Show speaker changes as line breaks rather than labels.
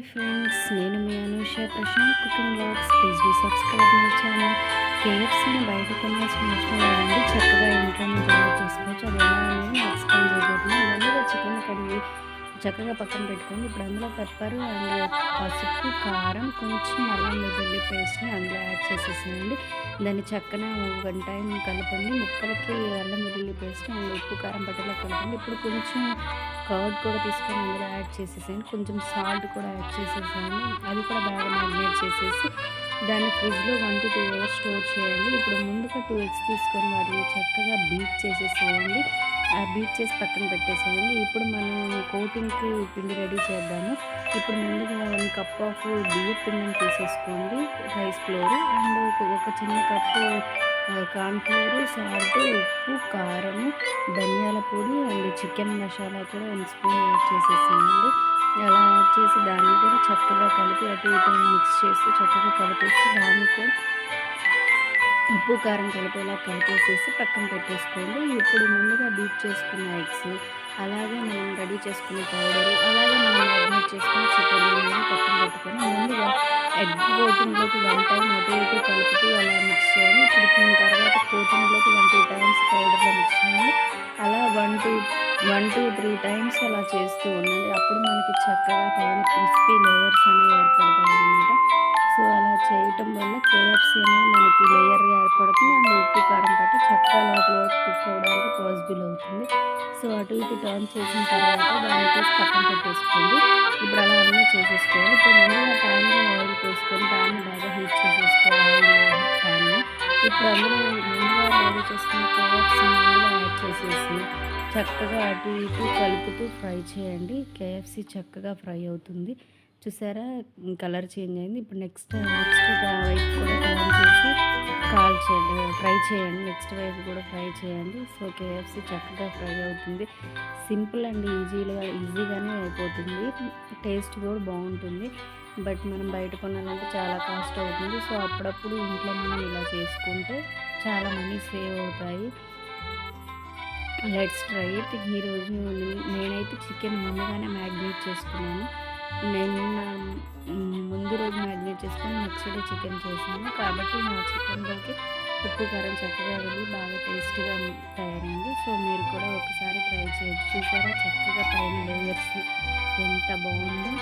Friends నేను మీ Anusha Prashanth. Cooking blogs please do subscribe my channel కేఎఫ్సీని బయట కొనాల్సిన అవసరం లేదండి చక్కగా ఇంట్లోనే తయారు చేసుకోవచ్చు అది ఎలా అనేది చక్కగా పక్కన పెట్టుకోండి. ఇప్పుడు అందులో పెప్పర్ అండ్ పసుపు కారం కొంచెం అల్లం వెల్లుల్లి పేస్ట్ని అందులో యాడ్ చేసేసేయండి. దాన్ని చక్కన వన్ టైం కలపండి. ముక్కలకి అల్లం వెల్లుల్లి పేస్ట్ అండ్ ఉప్పు కారం పట్టేలా కలపండి. ఇప్పుడు కొంచెం కర్డ్ కూడా తీసుకొని అందులో యాడ్ చేసేసేయండి. కొంచెం సాల్ట్ కూడా యాడ్ చేసేసేయండి. అది కూడా బాగా మ్యారినేట్ చేసేసి దాన్ని ఫ్రిడ్జ్లో one to two hours store చేయండి. ఇప్పుడు ముందుగా టూ ఎగ్స్ తీసుకొని వాటిని చక్కగా బీట్ చేసేసేయండి. ఆ బీట్ చేసి పక్కన పెట్టేసేయండి. ఇప్పుడు మనం కోటింగ్కి పిండి రెడీ చేద్దాము. ఇప్పుడు ముందుగా వన్ కప్ ఆఫ్ బియ్య పిండిని తీసేసుకోండి. రైస్ ఫ్లోర్ అండ్ ఒక చిన్న కప్పు కాన్ఫ్లోర్ సాల్ట్ ఉప్పు కారము ధనియాల పొడి అండ్ చికెన్ మసాలా కూడా వన్ స్పూన్ యాడ్ చేసేసేయండి. అలా యాడ్ చేసి దాన్ని కూడా చక్కగా కలిపి అటు ఇటు మిక్స్ చేసి చక్కగా కలిపేసి దాన్ని కూడా ఉప్పు కారం కలిపేలా కలిపేసేసి పక్కన పెట్టేసుకోండి. ఇప్పుడు ముందుగా బీట్ చేసుకున్న ఎగ్స్ అలాగే మనం రెడీ చేసుకున్న పౌడరు అలాగే మనం మ్యారినేట్ చేసుకున్న చికెన్ పక్కన పెట్టుకొని ముందుగా ఎగ్ కోటింగ్లోకి వన్ టైం అటు ఇటు కలుపుతూ అలా మిక్స్ చేయాలి ఇప్పుడు దీని తర్వాత కోటింగ్లోకి వన్ టూ టైమ్స్ పౌడర్లో మిక్స్ చేయాలి అలా one two one two three times అలా చేస్తూ ఉండండి. అప్పుడు చక్కగా పైన క్రిస్పీ లేయర్స్ అనేవి ఏర్పడతాయి అనమాట సో అలా చేయటం వల్ల కేఎఫ్సీ అనేది మనకి లేయర్గా ఏర్పడుతుంది. అండ్ ఉప్పు కారం పట్టి చక్కగా లోపల కుక్ అవ్వడానికి పాసిబుల్ అవుతుంది. సో అటు ఇటు టర్న్ చేసిన తర్వాత దాన్ని తీసి పక్కన పెట్టేసుకోండి. ఇప్పుడు అలా అన్నీ చేసేసుకోవాలి. ఇప్పుడు ముందుగా ప్యాన్లో ఆయిల్ పోసుకొని దాన్ని బాగా హీట్ చేసేసుకోవాలి ప్యాన్ని ఇప్పుడు అందులో ముందుగా రెడీ చేసుకున్న కేఎఫ్సీ అందులో యాడ్ చేసి చక్కగా అటు ఇటు కలుపుతూ ఫ్రై చేయండి. కేఎఫ్సి చక్కగా ఫ్రై అవుతుంది. చూసారా? కలర్ చేంజ్ అయింది. ఇప్పుడు నెక్స్ట్ నెక్స్ట్ వైపు కూడా టర్న్ చేసి కాల్ చేయండి. ఫ్రై చేయండి. నెక్స్ట్ వైపు కూడా ఫ్రై చేయండి. సో కేఎఫ్సి చక్కగా ఫ్రై అవుతుంది. సింపుల్ అండ్ ఈజీగా ఈజీగానే అయిపోతుంది. టేస్ట్ కూడా బాగుంటుంది. బట్ మనం బయట కొనాలంటే చాలా కాస్ట్ అవుతుంది. సో అప్పుడప్పుడు ఇంట్లో మనం ఇలా చేసుకుంటే చాలా మనీ సేవ్ అవుతాయి. Let's try it. ఈరోజు నేనైతే చికెన్ ముందుగానే మ్యాగ్నేట్ చేసుకున్నాను. నేను ముందు రోజు మ్యాగ్నేట్ చేసుకొని నెక్స్ట్ డే చికెన్ చేశాను. కాబట్టి నా చికెన్లోకి ఉప్పు కారం చక్కగా వెళ్ళి బాగా టేస్ట్గా తయారైంది. సో మీరు కూడా ఒకసారి ట్రై చేయొచ్చు. చూసారా? చక్కగా పైన లేయర్స్ ఎంత బాగుందో.